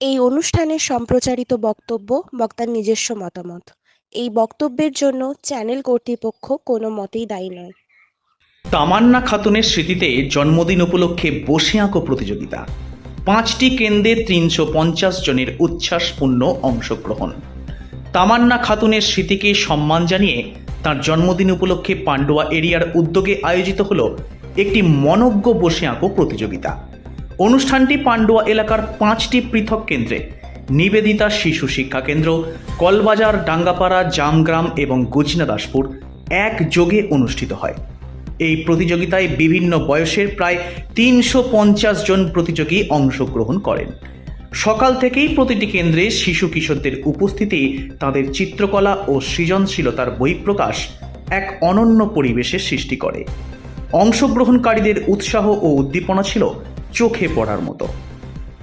এই অনুষ্ঠানে সম্প্রচারিত বক্তব্য বক্তার নিজস্ব মতামত। এই বক্তব্যের জন্য চ্যানেল কর্তৃপক্ষ কোনো মতেই দায়ী নয়। তামান্না খাতুনের স্মৃতিতে জন্মদিন উপলক্ষে বসে আঁকো প্রতিযোগিতা। পাঁচটি কেন্দ্রে তিনশো পঞ্চাশ জনের উচ্ছ্বাসপূর্ণ অংশগ্রহণ। তামান্না খাতুনের স্মৃতিকে সম্মান জানিয়ে তার জন্মদিন উপলক্ষে পান্ডুয়া এরিয়ার উদ্যোগে আয়োজিত হলো একটি মনজ্ঞ বসে আঁকো প্রতিযোগিতা। অনুষ্ঠানটি পান্ডুয়া এলাকার পাঁচটি পৃথক কেন্দ্রে। নিবেদিতা শিশু শিক্ষা কেন্দ্র, কলবাজার, ডাঙ্গাপাড়া, জামগ্রাম এবং গুজনাদাসপুর একযোগে অনুষ্ঠিত হয়। এই প্রতিযোগিতায় বিভিন্ন বয়সের প্রায় তিনশো পঞ্চাশ জন প্রতিযোগী অংশগ্রহণ করেন। সকাল থেকেই প্রতিটি কেন্দ্রে শিশু কিশোরদের উপস্থিতি, তাদের চিত্রকলা ও সৃজনশীলতার বহিঃপ্রকাশ এক অনন্য পরিবেশের সৃষ্টি করে। অংশগ্রহণকারীদের উৎসাহ ও উদ্দীপনা ছিল চোখে পড়ার মতো।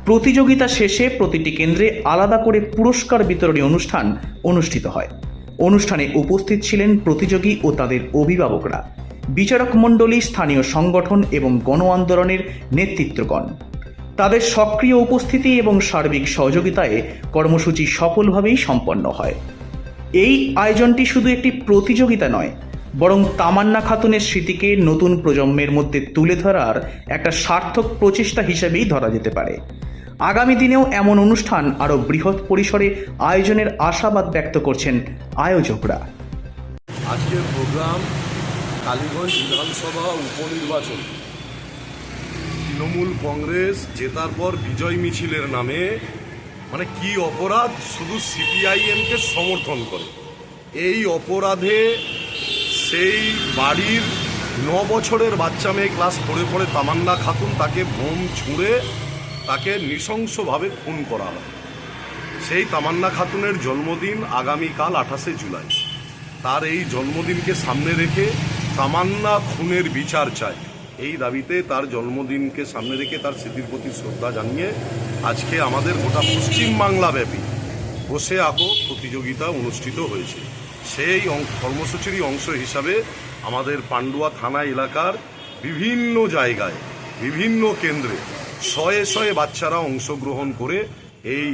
প্রতিযোগিতা শেষে প্রতিটি কেন্দ্রে আলাদা করে পুরস্কার বিতরণী অনুষ্ঠান অনুষ্ঠিত হয়। অনুষ্ঠানে উপস্থিত ছিলেন প্রতিযোগী ও তাদের অভিভাবকরা। বিচারক মণ্ডলী, স্থানীয় সংগঠন এবং গণ আন্দোলনের নেতৃত্বগণ। তাদের সক্রিয় উপস্থিতি এবং সার্বিক সহযোগিতায় কর্মসূচি সফলভাবেই সম্পন্ন হয়। এই আয়োজনটি শুধু একটি প্রতিযোগিতা নয় বরং তামান্না খাতুনের স্মৃতিকে নতুন প্রজন্মের মধ্যে তুলে ধরার একটা সার্থক প্রচেষ্টা হিসেবেই ধরা যেতে পারে। আগামী দিনেও এমন অনুষ্ঠান আরও বৃহৎ পরিসরে আয়োজনের আশাবাদ ব্যক্ত করছেন আয়োজকরা। আজকের প্রোগ্রাম কালীগঞ্জ বিধানসভা উপনির্বাচন। তৃণমূল কংগ্রেস জেতার পর বিজয় মিছিলের নামে মানে কি অপরাধ? শুধু সিপিআইএমকে সমর্থন করে। এই অপরাধে সেই বাড়ির ন বছরের বাচ্চা মেয়ে ক্লাস পড়ে পড়ে তামান্না খাতুন তাকে বোম ছুঁড়ে তাকে নৃশংসভাবে খুন করা হয়। সেই তামান্না খাতুনের জন্মদিন আগামীকাল আঠাশে জুলাই। তার এই জন্মদিনকে সামনে রেখে তামান্না খুনের বিচার চায়। এই দাবিতে তার জন্মদিনকে সামনে রেখে তার স্মৃতির প্রতি শ্রদ্ধা জানিয়ে আজকে আমাদের গোটা পশ্চিম বাংলা ব্যাপী বসে আঁকো প্রতিযোগিতা অনুষ্ঠিত হয়েছে। সেই কর্মসূচিরই অংশ হিসাবে আমাদের পান্ডুয়া থানা এলাকার বিভিন্ন জায়গায়, বিভিন্ন কেন্দ্রে শয়ে শয়ে বাচ্চারা অংশগ্রহণ করে এই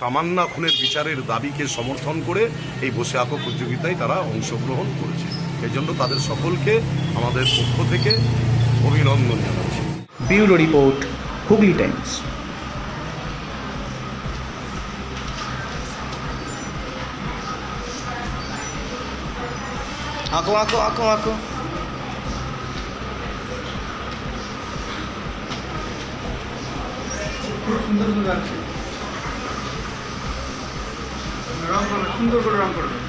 তামান্না খুনের বিচারের দাবিকে সমর্থন করে এই বসে আঁকো প্রতিযোগিতায় তারা অংশগ্রহণ করেছে। এই জন্য তাদের সকলকে আমাদের পক্ষ থেকে অভিনন্দন জানাচ্ছি। Bureau report Hooghly Times. আঁকো আঁকো আঁকো আঁকো সুন্দর করে রং করবে সুন্দর করে রং করবে